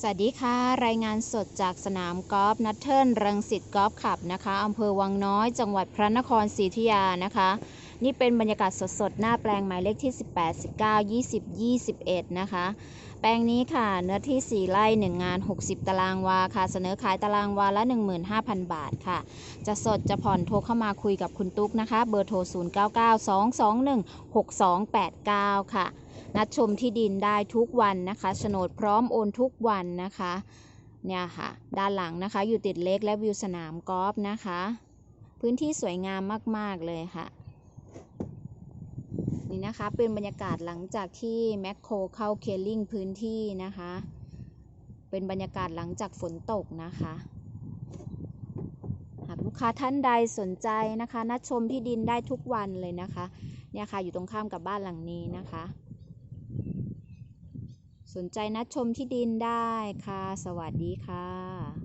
สวัสดีค่ะ รายงานสดจากสนามกอล์ฟนัทเทิลรังสิตกอล์ฟคลับนะคะอำเภอวังน้อย จังหวัดพระนครศรีอยุธยานะคะ นี่เป็นบรรยากาศสดๆ หน้าแปลงหมายเลขที่ 18 19 20 21 นะคะ แปลงนี้ค่ะเนื้อที่ 4 ไร่ 1 งาน 60 ตารางวาค่ะ เสนอขายตารางวาละ 15,000 บาทค่ะ จะสดจะผ่อนโทรเข้ามาคุยกับคุณตุ๊กนะคะ เบอร์โทร 0992216289 ค่ะ นัดชมที่ดินได้ทุกวันนะคะโฉนดพร้อมโอนทุกวันนะคะเนี่ยค่ะ ด้านหลังนะคะ อยู่ติดเล็กและวิวสนามกอล์ฟนะคะ พื้นที่สวยงามมาก ๆ เลยค่ะนี่นะคะเป็นบรรยากาศหลังจากที่แมคโครเข้าเคลลิ่งพื้นที่นะคะ เป็นบรรยากาศหลังจากฝนตกนะคะ หากลูกค้าท่านใดสนใจนะคะนัดชมที่ดินได้ทุกวันเลยนะคะ เนี่ยค่ะอยู่ตรงข้ามกับบ้านหลังนี้นะคะ สนใจนัดชมที่ดินได้ค่ะ สวัสดีค่ะ